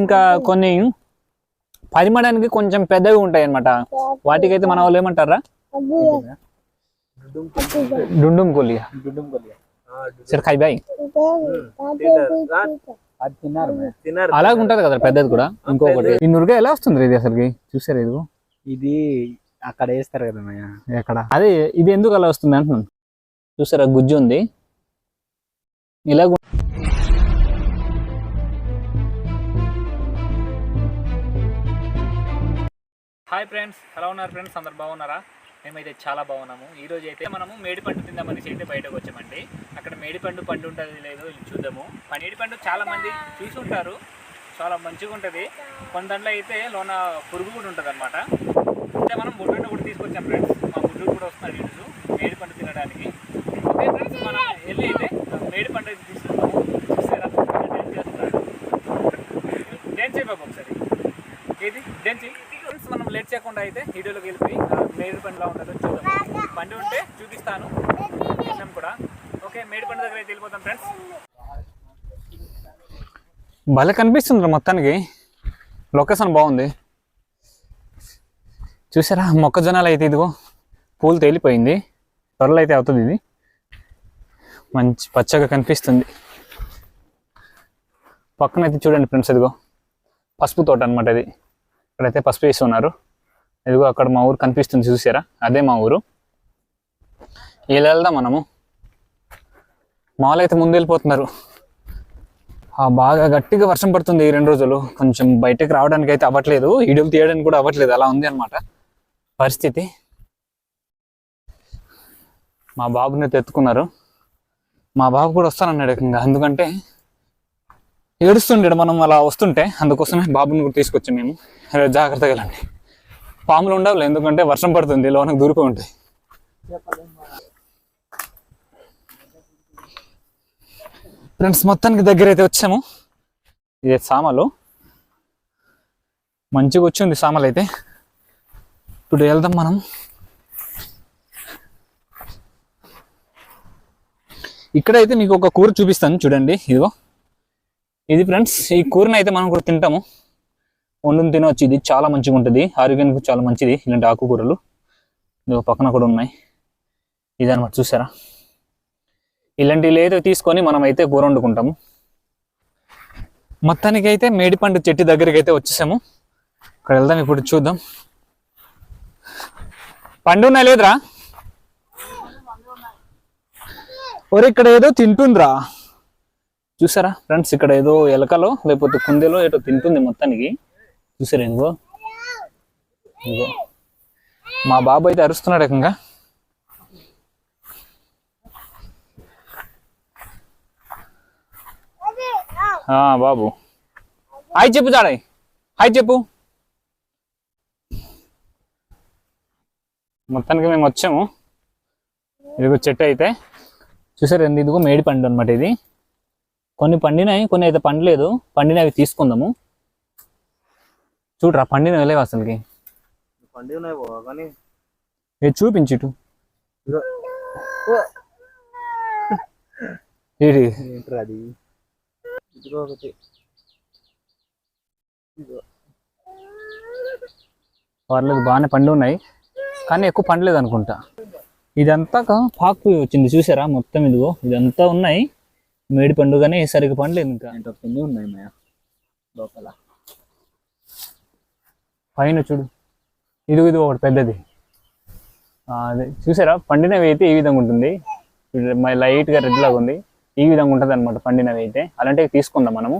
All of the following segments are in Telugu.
ఇంకా కొన్ని పరిమడానికి కొంచెం పెద్దగా ఉంటాయి అన్నమాట వాటికైతే మన వాళ్ళు ఏమంటారా? డుండుం కొలియా సరే బాయ్. అలాగ ఉంటది కదా పెద్దది కూడా. ఇంకొకటి. ఈ నురుగా ఎలా వస్తుంది ఇది అసలుకి? చూసారు ఇది ఇది అక్కడ వేస్తారు కదా ఎక్కడ? అదే ఇది ఎందుకు అలా వస్తుంది అంటున్నాను. చూసారా గుజ్జు ఉంది. ఇలా హాయ్ ఫ్రెండ్స్ ఎలా ఉన్నారు ఫ్రెండ్స్ అందరు బాగున్నారా? మేమైతే చాలా బాగున్నాము. ఈరోజు అయితే మనము మేడిపండు తిందామనేసి అయితే బయటకు వచ్చామండి. అక్కడ మేడిపండు పండు ఉంటుంది లేదో చూద్దాము. మేడిపండు చాలామంది చూసి ఉంటారు చాలా మంచిగా ఉంటుంది. కొన్ని దాంట్లో అయితే లోన పురుగు కూడా ఉంటుంది అనమాట అయితే మనం బుడ్డు కూడా తీసుకొచ్చాం ఫ్రెండ్స్ మా బుడ్డు కూడా వస్తున్నాడు ఈరోజు మేడిపండు తినడానికి. ఓకే ఫ్రెండ్స్ మనం వెళ్ళి అయితే మేడిపండు అయితే తీసుకుందాము. చూసారా? డ్యాన్స్ చేస్తున్నాడు డ్యాన్స్ చేయి బాబు ఒకసారి. ఏది? డ్యాన్స్ లేట్ చేయకుండా అయితే వీడియోలోకి వెళ్ళిపోయి మేడి పండులో ఉంటుందో చూద్దాం. బండి ఉంటే చూపిస్తాను. చూసాం కూడా. ఓకే మేడి పండు దగ్గర అయితే వెళ్ళిపోతాం ఫ్రెండ్స్. భలే కనిపిస్తుంది మొత్తానికి. లొకేషన్ బాగుంది. చూసారా మొక్కజొన్నలు అయితే ఇదిగో పూలు తేలిపోయింది. త్వరలో అయితే అవుతుంది ఇది. మంచి పచ్చగా కనిపిస్తుంది. పక్కన అయితే చూడండి ఫ్రెండ్స్ ఇదిగో పసుపు తోట అనమాట ఇది. ఇక్కడైతే పసుపు వేసి ఉన్నారు. ఇదిగో అక్కడ మా ఊరు కనిపిస్తుంది చూసారా? అదే మా ఊరు. ఇలా వెళ్దాం మనము. మామూలు అయితే ముందు వెళ్ళిపోతున్నారు. బాగా గట్టిగా వర్షం పడుతుంది ఈ రెండు రోజులు. కొంచెం బయటకు రావడానికి అయితే అవ్వట్లేదు. వీడియోలు తీయడానికి కూడా అవ్వట్లేదు. అలా ఉంది అనమాట పరిస్థితి. మా బాబుని అయితే ఎత్తుకున్నారు. మా బాబు కూడా వస్తానన్నాడు ఇంకా ఎందుకంటే ఏడుస్తుండే మనం అలా వస్తుంటే అందుకోసమే బాబుని కూడా తీసుకొచ్చాం మేము. జాగ్రత్తగా వెళ్ళండి. పాములు ఉండవు ఎందుకంటే వర్షం పడుతుంది లోనకు దూరిపోయి ఉంటాయి ఫ్రెండ్స్ మొత్తానికి దగ్గర అయితే వచ్చాము. ఇదే సామలు. మంచిగా వచ్చింది సామలు అయితే. ఇప్పుడు వెళ్దాం మనం. ఇక్కడైతే మీకు ఒక కూర చూపిస్తాను చూడండి ఇదిగో. ఇది ఫ్రెండ్స్ ఈ కూరని అయితే మనం కూడా తింటాము. వండుని తినవచ్చు ఇది చాలా మంచిగా ఉంటుంది. ఆరోగ్యానికి చాలా మంచిది ఇలాంటి ఆకుకూరలు. పక్కన కూడా ఉన్నాయి. ఇదనమాట చూసారా? ఇలాంటివి ఏదో తీసుకొని మనం అయితే కూర వండుకుంటాము. మొత్తానికి అయితే మేడిపండు చెట్టు దగ్గరికి అయితే వచ్చేసాము. ఇక్కడ వెళ్దాం ఇప్పుడు చూద్దాం. పండు లేదురా? ఒరే ఇక్కడ ఏదో తింటుందిరా. చూసారా ఫ్రెండ్స్ ఇక్కడ ఏదో ఎలకలో లేకపోతే కుందేలో ఏదో తింటుంది మొత్తానికి. చూసారా ఇదిగో? ఇదిగో. మా బాబు అయితే అరుస్తున్నాడు ఏకంగా. ఆ, బాబు. హాయ్ చెప్పు చాడయ్ హాయ్ చెప్పు. మొత్తానికి మేము వచ్చాము. ఇదిగో చెట్టు అయితే. చూసారు ఇదిగో మేడి పండు అనమాట ఇది. కొన్ని పండినాయి కొన్ని అయితే పండలేదు. పండినవి తీసుకుందాము. చూడరా పండినవి లేవు అసలుకి? పండి ఉన్నాయి కానీ ఇది చూపించు ఇటు. ఇదిగో. ఇది ఏంట్రా అది? ఇదిగో ఒకటి. పర్లేదు బాగానే పండి ఉన్నాయి. కానీ ఎక్కువ పండలేదు అనుకుంటా. ఇదంతా కా- పాకు వచ్చింది చూసారా? మొత్తం ఇదిగో. ఇదంతా ఉన్నాయి. మేడి పండు కానీ సరిగ్గా పండలేదు ఇంకా ఉన్నాయి మయ్య లోపల. పైన చూడు. ఇది ఇది ఒకటి పెద్దది. అదే. చూసారా? పండినవి అయితే ఈ విధంగా ఉంటుంది. లైట్గా రెడ్ లాగా ఉంది. ఈ విధంగా ఉంటుంది అనమాట పండినవి అయితే. అలాంటివి తీసుకుందాం మనము.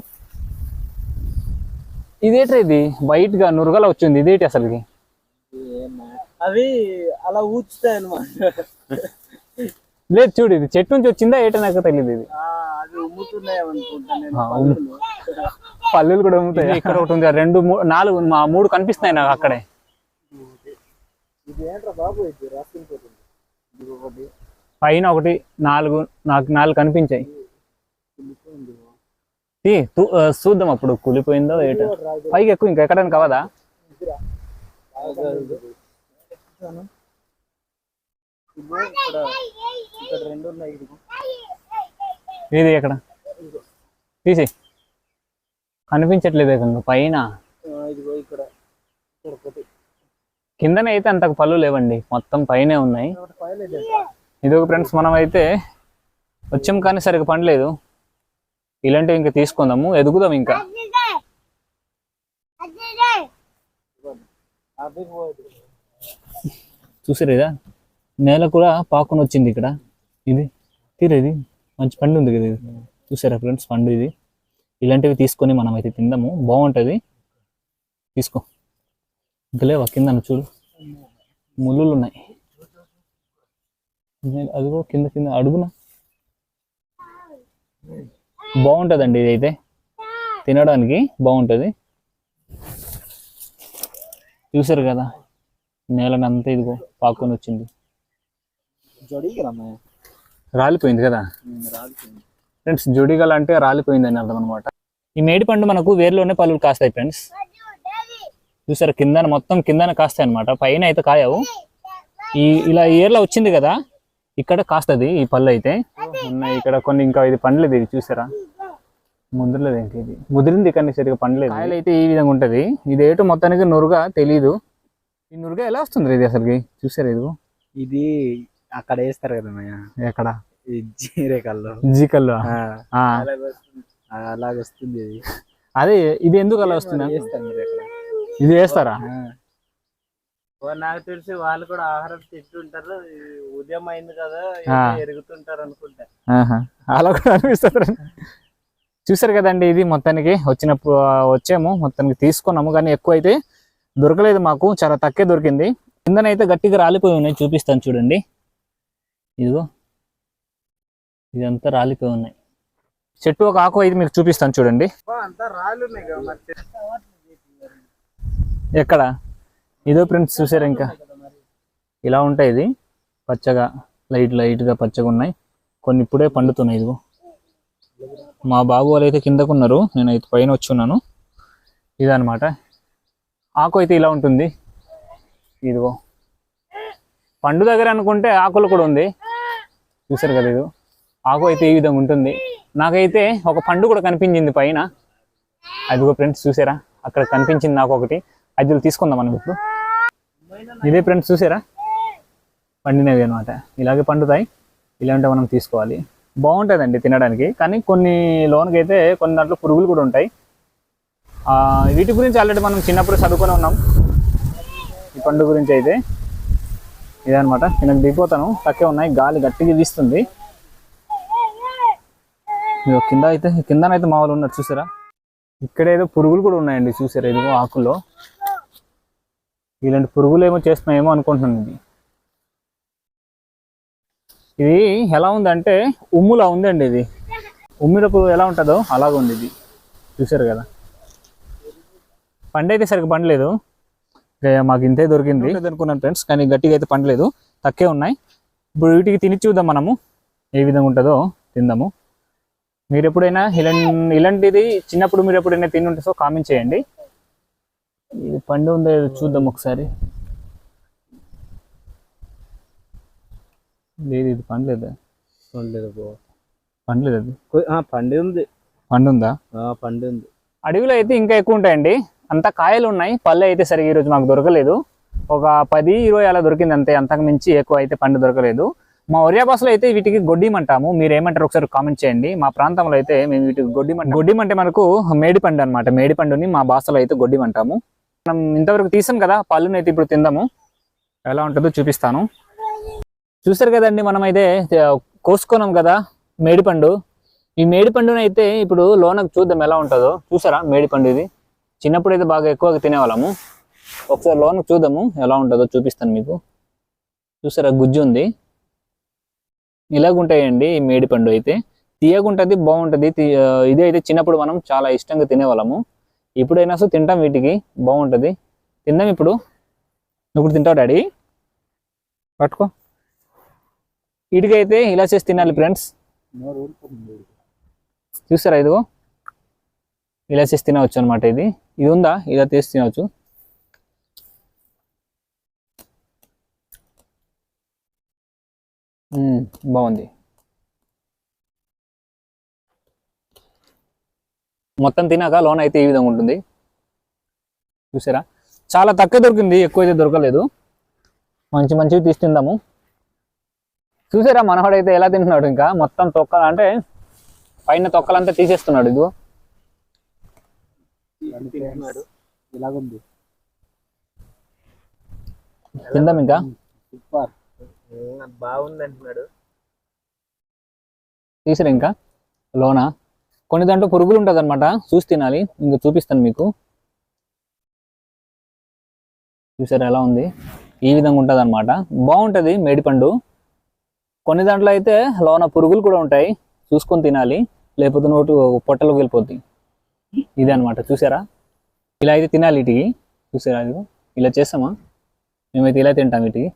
ఇదేట్రా ఇది? వైట్గా నురగలా వచ్చింది. ఇదేంటి అసలుకి? అవి అలా ఊచుతాయి అనమాట లేదు చూడు ఇది చెట్టు నుంచి వచ్చిందా? ఏటో నాకు తెలియదు ఇది. పల్లెలు కూడా ఉంటాయి ఇక్కడ ఒకటి ఉంది. రెండు నాలుగు మా మూడు కనిపిస్తున్నాయి నాకు అక్కడే. ఇది ఏంట్రా బాబు ఇది? రాసుకుపోతుంది ఇది ఒకటి. పైన ఒకటి నాలుగు నాకు నాలుగు కనిపించాయి. చూద్దాం అప్పుడు కూలిపోయిందో ఏటో పైకి ఎక్కువ ఇంకా ఎక్కడానికి కావదా? ఇదిగో ఇక్కడ ఇక్కడ రెండు ఉన్నాయి. ఇదిగో ఇది ఎక్కడ? తీసి కనిపించట్లేదు ఏకంగా పైన. ఇదిగో ఇక్కడ. కిందనే అయితే అంతకు పళ్ళు లేవండి. మొత్తం పైనే ఉన్నాయి. ఒకటి పైన ఇది. ఇది ఒక ఫ్రెండ్స్ మనం అయితే వచ్చాం కానీ సరిగ్గా పండలేదు. ఇలాంటివి ఇంకా తీసుకుందాము. ఎదుగుదాం ఇంకా. అది పోయేది. చూసారు ఇదా నేల కూడా పాకుని వచ్చింది ఇక్కడ. ఇది తీరు ఇది? మంచి పండు ఉంది కదా ఇది. చూసారా ఫ్రెండ్స్ పండు ఇది. ఇలాంటివి తీసుకొని మనం అయితే తిందాము. బాగుంటుంది. తీసుకో. ఇంకా లేవా కింద చూడు. ముళ్ళులు ఉన్నాయి. అదిగో కింద కింద అడుగున. బాగుంటుందండి ఇది అయితే తినడానికి బాగుంటుంది. చూసారు కదా? నేలనంతా ఇదిగో పాకొని వచ్చింది. రాలిపోయింది కదా? రాలిపోయింది. ఫ్రెండ్స్ జుడిగల్ అంటే రాలిపోయింది అని అర్థం అనమాట ఈ మేడి పండు మనకు వేరులోనే పళ్ళు కాస్తాయి ఫ్రెండ్స్ చూసారు కిందన మొత్తం కిందన కాస్తాయి అనమాట పైన అయితే కాయవు. ఈ ఇలా ఏర్లో వచ్చింది కదా ఇక్కడ కాస్తది ఈ పళ్ళు అయితే. ఉన్నాయి ఇక్కడ కొన్ని ఇంకా ఇది పండ్లేదు ఇది చూసారా? ముద్రలేదు ఇంకా ఇది? ముదిరింది కానీ సరిగా పండ్లేదు. కాయలు అయితే ఈ విధంగా ఉంటది. ఇది ఏటో మొత్తానికి నురుగా తెలీదు. ఈ నురుగా ఎలా వస్తుంది ఇది అసలుకి? చూసారా ఇది? ఇది అక్కడ వేస్తారు కదా ఎక్కడ? ఆ, అలాగ వస్తుంది. ఇది. అదే ఇది ఎందుకు అలా వస్తుంది? ఇది వేస్తారా నాకు తెలిసి వాళ్ళు కూడా ఆహారం తింటుంటారు. ఉదయం అయింది కదా ఎరుగుతుంటారు అనుకుంటా. ఆహా. అలా కూడా అనిపిస్తుంది చూసారు కదండి ఇది మొత్తానికి. వచ్చినప్పుడు వచ్చాము. మొత్తానికి తీసుకున్నాము. కానీ ఎక్కువ అయితే దొరకలేదు మాకు. చాలా తక్కువ దొరికింది. కిందనైతే గట్టిగా రాలిపోయి ఉన్నాయి. చూపిస్తాను చూడండి. ఇదిగో. ఇదంతా రాలిపోయి ఉన్నాయి. చెట్టు ఒక ఆకు అయితే మీకు చూపిస్తాను చూడండి. ఎక్కడ? ఇదో ఫ్రెండ్స్ చూసారు ఇంకా? ఇలా ఉంటాయి ఇది. పచ్చగా లైట్ లైట్గా పచ్చగా ఉన్నాయి. కొన్ని ఇప్పుడే పండుతున్నాయి ఇదిగో. మా బాబు వాళ్ళు అయితే కిందకున్నారు నేను అయితే పైన వచ్చి ఉన్నాను. ఇదనమాట ఆకు అయితే ఇలా ఉంటుంది. ఇదిగో. పండు దగ్గర అనుకుంటే ఆకులు కూడా ఉంది. చూసారు కదా ఇది ఆకు అయితే ఈ విధంగా ఉంటుంది. నాకైతే ఒక పండు కూడా కనిపించింది పైన. అదిగో ఫ్రెండ్స్ చూసారా? అక్కడ కనిపించింది నాకు ఒకటి. అది తీసుకుందాం మనం ఇప్పుడు. ఇదే ఫ్రెండ్స్ చూసారా? పండినవి అనమాట ఇలాగే పండుతాయి. ఇలాంటివి మనం తీసుకోవాలి. బాగుంటుందండి తినడానికి. కానీ కొన్ని లోన్కి అయితే కొన్ని దాంట్లో పురుగులు కూడా ఉంటాయి. వీటి గురించి ఆల్రెడీ మనం చిన్నప్పుడు చదువుకొని ఉన్నాం. ఈ పండు గురించి అయితే. ఇదనమాట నేను దిగిపోతాను. తక్కువ ఉన్నాయి. గాలి గట్టిగా వీస్తుంది. కింద అయితే కిందనైతే మామూలు ఉన్నారు చూసారా? ఇక్కడ ఏదో పురుగులు కూడా ఉన్నాయండి చూసారా? ఇదిగో ఆకుల్లో. ఇలాంటి పురుగులు ఏమో చేస్తున్నాయేమో అనుకుంటున్నాను ఇది ఇది ఎలా ఉందంటే ఉమ్ములా ఉందండి ఇది. ఉమ్మిడపు ఎలా ఉంటుందో అలాగ ఉంది ఇది. చూసారు కదా? పండు అయితే సరిగ్గా పండలేదు. ఇక మాకు ఇంతే దొరికింది. అనుకున్నాను ఫ్రెండ్స్ కానీ గట్టిగా అయితే పండలేదు. తక్కువే ఉన్నాయి. ఇప్పుడు వీటికి తిని చూద్దాం మనము ఏ విధంగా ఉంటుందో తిందాము. మీరు ఎప్పుడైనా ఇలాంటి ఇలాంటిది చిన్నప్పుడు మీరు ఎప్పుడైనా తిని ఉంటే సో కామెంట్ చేయండి. ఇది పండు ఉందో చూద్దాం ఒకసారి. లేదు ఇది పండలేదు? ఉండలేదు పో. పండలేదు అది? పండి ఉంది. పండు ఉందా పండి ఉంది. అడవిలో అయితే ఇంకా ఎక్కువ ఉంటాయండి. అంతా కాయలు ఉన్నాయి. పళ్ళు అయితే సరిగా ఈరోజు మాకు దొరకలేదు. ఒక పది ఇరవై అలా దొరికింది అంతే. అంతకు మించి ఎక్కువ అయితే పండు దొరకలేదు. మా ఒరియా భాషలో అయితే వీటికి గొడ్డిమంటాము. మీరు ఏమంటారు ఒకసారి కామెంట్ చేయండి. మా ప్రాంతంలో అయితే మేము వీటికి గొడ్డిమంట గొడ్డిమంటే మనకు మేడిపండు అనమాట మేడిపండుని మా భాషలో అయితే గొడ్డిమంటాము. మనం ఇంతవరకు తీసాం కదా పళ్ళుని అయితే ఇప్పుడు తిందాము. ఎలా ఉంటుందో చూపిస్తాను. చూసారు కదండి మనం అయితే కోసుకున్నాం కదా మేడిపండు. ఈ మేడిపండుని అయితే ఇప్పుడు లోనకు చూద్దాం ఎలా ఉంటుందో. చూసారా మేడిపండు ఇది? చిన్నప్పుడు అయితే బాగా ఎక్కువగా తినేవాళ్ళము. ఒకసారి లోనకు చూద్దాము ఎలా ఉంటుందో చూపిస్తాను మీకు. చూసారా గుజ్జు ఉంది. ఇలాగుంటాయండి ఈ మేడిపండు అయితే. తీయగుంటుంది బాగుంటది. ఇది అయితే చిన్నప్పుడు మనం చాలా ఇష్టంగా తినేవాళ్ళము. ఇప్పుడైనా సో తింటాం వీటికి బాగుంటది. తిందాం ఇప్పుడు. నువ్వు తింటావు డాడీ? పట్టుకో. వీటికైతే ఇలా చేసి తినాలి ఫ్రెండ్స్. చూసారా ఇదిగో? ఇలా చేసి తినవచ్చు అనమాట ఇది. ఇది ఉందా ఇలా తీసి తినవచ్చు. బాగుంది. మొత్తం తినాక లోన అయితే ఈ విధంగా ఉంటుంది. చూసారా? చాలా తక్కువ దొరికింది ఎక్కువ అయితే దొరకలేదు. మంచి మంచివి తీసి తిందాము చూసారా? మనవాడైతే ఎలా తింటున్నాడు ఇంకా? మొత్తం తొక్కలు అంటే పైన తొక్కలంతా తీసేస్తున్నాడు ఇదిగో. ఇలాగుంది. తిందాం ఇంకా. సూపర్. బాగుంది అంటున్నాడు. తీసిరు ఇంకా? లోన? కొన్ని దాంట్లో పురుగులు ఉంటుంది అనమాట చూసి తినాలి. ఇంకా చూపిస్తాను మీకు. చూసారా ఎలా ఉంది? ఈ విధంగా ఉంటుంది అనమాట బాగుంటుంది మేడిపండు కొన్ని దాంట్లో అయితే లోన పురుగులు కూడా ఉంటాయి. చూసుకొని తినాలి. లేకపోతే నోటు పొట్టలోకి వెళ్ళిపోద్ది. ఇదే అనమాట చూసారా? ఇలా అయితే తినాలి వీటికి చూసారా ఇలా చేస్తామా? మేమైతే ఇలా తింటాం వీటికి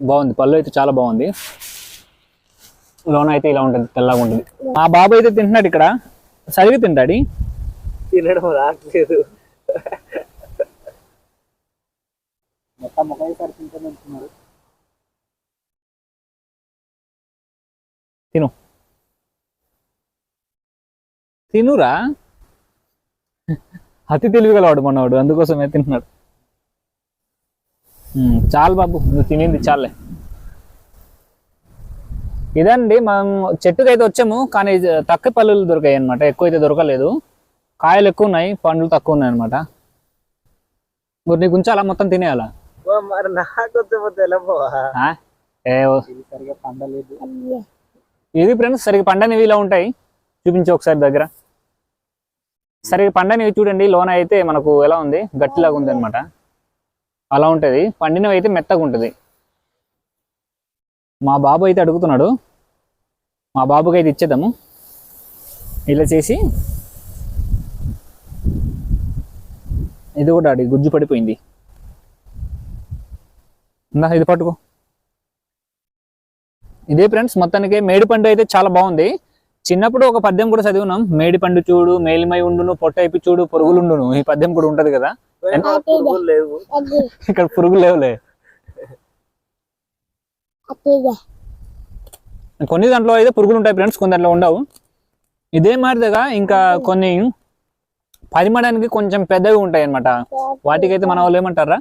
బాగుంది. పళ్ళు అయితే చాలా బాగుంది. లోన అయితే ఇలా ఉంటుంది తెల్లగా ఉంటుంది. మా బాబు అయితే తింటున్నాడు ఇక్కడ. సరిగి తింటాడు తినడం రాట్లేదు. మొత్తం ఒకేసారి తింటాను తిను. తినురా? అతి తెలివి గలవాడు మనవాడు అందుకోసమే తింటున్నాడు. చాలు బాబు నువ్వు తినింది చాలే. ఇదండి మనం చెట్టుకి అయితే వచ్చాము కానీ తక్కువ పళ్ళు దొరికాయి అనమాట ఎక్కువ అయితే దొరకలేదు. కాయలు ఎక్కువ ఉన్నాయి పండ్లు తక్కువ ఉన్నాయి అనమాట మరి నీకు ఉంచాలా? మొత్తం తినేయాలా? మరి నాకు? ఏ పండలేదు. ఇది ఫ్రెండ్స్? సరిగ్గా పండనివి ఇలా ఉంటాయి? చూపించి ఒకసారి దగ్గర. సరిగ్గా పండనివి చూడండి. లోన అయితే మనకు ఎలా ఉంది? గట్టిలాగా ఉంది అనమాట అలా ఉంటుంది. పండినవి అయితే మెత్తగా ఉంటుంది. మా బాబు అయితే అడుగుతున్నాడు. మా బాబుకి అయితే ఇచ్చేద్దాము. ఇలా చేసి ఇది కూడా అడిగి గుజ్జు పడిపోయింది. ఇందా ఇది పట్టుకో. ఇదే ఫ్రెండ్స్ మొత్తానికి మేడిపండు అయితే చాలా బాగుంది. చిన్నప్పుడు ఒక పద్యం కూడా చదివినాం. మేడిపండు చూడు మేలిమై ఉండును పొట్ట అయిపి చూడు పురుగులుండును ఈ పద్యం కూడా ఉంటది కదా? ఇక్కడ పురుగులు లేవులే. కొన్ని దాంట్లో అయితే పురుగులు ఉంటాయి ఫ్రెండ్స్ కొన్ని దాంట్లో ఉండవు. ఇదే మాదిరిగా ఇంకా కొన్ని పరిమడానికి కొంచెం పెద్దవి ఉంటాయి అన్నమాట. వాటికైతే మన వాళ్ళు ఏమంటారా?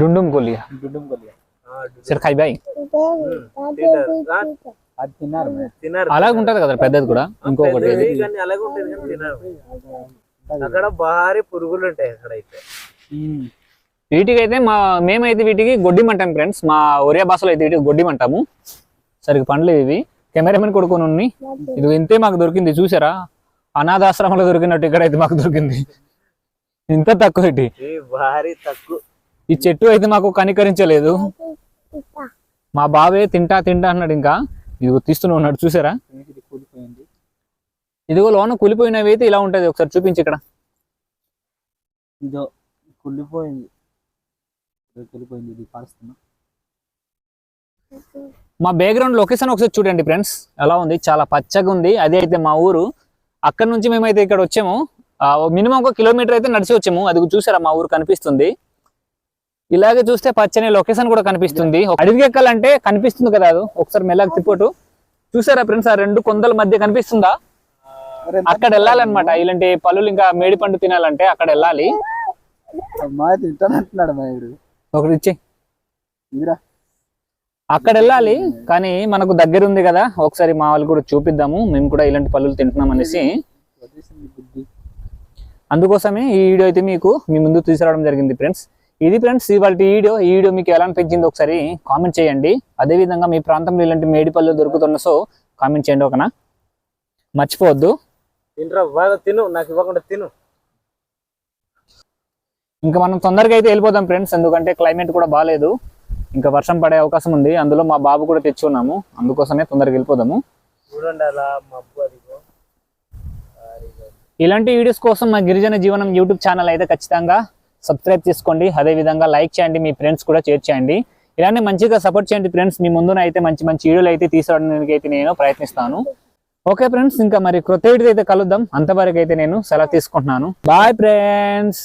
డుండుం కొలియా సరే ఖాయి బాయ్. అది తిన్నారు అలాగే ఉంటది కదా పెద్దది కూడా. ఇంకొకటి పెద్దది కానీ అలాగే ఉంటుంది కానీ తినరు. అక్కడ భారీ పురుగులు ఉంటాయి అక్కడ అయితే ఉమ్. వీటికైతే మా మేమైతే వీటికి గొడ్డిం అంటాం ఫ్రెండ్స్ మా ఒరియా భాషలో అయితే వీటికి గొడ్డిం అంటాము సరిగ్గా పండ్లు ఇవి. కెమెరామెన్ కొడుకొని ఉన్ని. ఇది ఇంతే మాకు దొరికింది చూసారా? అనాథాశ్రమంలో దొరికినట్టు ఇక్కడైతే మాకు దొరికింది. ఇంత తక్కువ ఇటు భారీ తక్కువ. ఈ చెట్టు అయితే మాకు కనికరించలేదు. మా బాబే తింటా తింటా అన్నాడు ఇంకా. ఇదిగో తీస్తూనే ఉన్నాడు చూసారా? ఇదిగో లోన కూలిపోయినవి అయితే ఇలా ఉంటది ఒకసారి చూపించి ఇక్కడ. ఇదో కుళ్ళిపోయింది ఇదో కూలిపోయింది ఇది పరుస్తున్నా. మా బ్యాక్గ్రౌండ్ లొకేషన్ ఒకసారి చూడండి ఫ్రెండ్స్ ఎలా ఉంది? చాలా పచ్చగా ఉంది. అదే అయితే మా ఊరు. అక్కడ నుంచి మేమైతే ఇక్కడ వచ్చాము. మినిమం ఒక కిలోమీటర్ అయితే నడిచి వచ్చాము. అది చూసారా మా ఊరు కనిపిస్తుంది. ఇలాగే చూస్తే పచ్చని లొకేషన్ కూడా కనిపిస్తుంది. అడవికి ఎక్కాలంటే కనిపిస్తుంది కదా అది. ఒకసారి మెల్లగా తిప్పటు చూసారా ఫ్రెండ్స్ ఆ రెండు కొందల మధ్య కనిపిస్తుందా? అక్కడ వెళ్ళాలన్నమాట. ఇలాంటి పళ్ళు ఇంకా మేడి పండు తినాలంటే అక్కడ వెళ్ళాలి. ఒకటి ఇచ్చి. అక్కడ వెళ్ళాలి కానీ మనకు దగ్గర ఉంది కదా. ఒకసారి మా వాళ్ళు కూడా చూపిద్దాము. మేము కూడా ఇలాంటి పళ్ళు తింటున్నాం అనేసి. అందుకోసమే ఈ వీడియో అయితే మీకు మీ ముందు తీసుకురావడం జరిగింది ఫ్రెండ్స్. ఇది ఫ్రెండ్స్ ఇవాళ ఈ వీడియో ఈ వీడియో మీకు ఎలా అనిపించింది ఒకసారి కామెంట్ చేయండి. అదేవిధంగా మీ ప్రాంతంలో ఇలాంటి మేడి పళ్ళు దొరుకుతున్న సో కామెంట్ చేయండి ఒకనా మర్చిపోవద్దు. తినరా బాగా తిను నాకు ఇవ్వకుండా తిను. ఇంకా మనం తొందరగా అయితే వెళ్ళిపోదాం ఫ్రెండ్స్ ఎందుకంటే క్లైమేట్ కూడా బాగాలేదు ఇంకా వర్షం పడే అవకాశం ఉంది. అందులో మా బాబు కూడా తెచ్చి ఉన్నాము అందుకోసమే తొందరగా వెళ్ళిపోదాము. ఇలాంటి వీడియోస్ కోసం మా గిరిజన జీవనం యూట్యూబ్ ఛానల్ అయితే ఖచ్చితంగా సబ్స్క్రైబ్ చేసుకోండి. అదే విధంగా లైక్ చేయండి మీ ఫ్రెండ్స్ కూడా షేర్ చేయండి. ఇలానే మంచిగా సపోర్ట్ చేయండి ఫ్రెండ్స్. మీ ముందున అయితే మంచి మంచి వీడియోలు అయితే తీసుకోవడానికి అయితే నేను ప్రయత్నిస్తాను. ఓకే ఫ్రెండ్స్ ఇంకా మరి క్రొత్త వీడియో అయితే కలుద్దాం. అంతవరకు అయితే నేను సెలవు తీసుకుంటున్నాను. Bye friends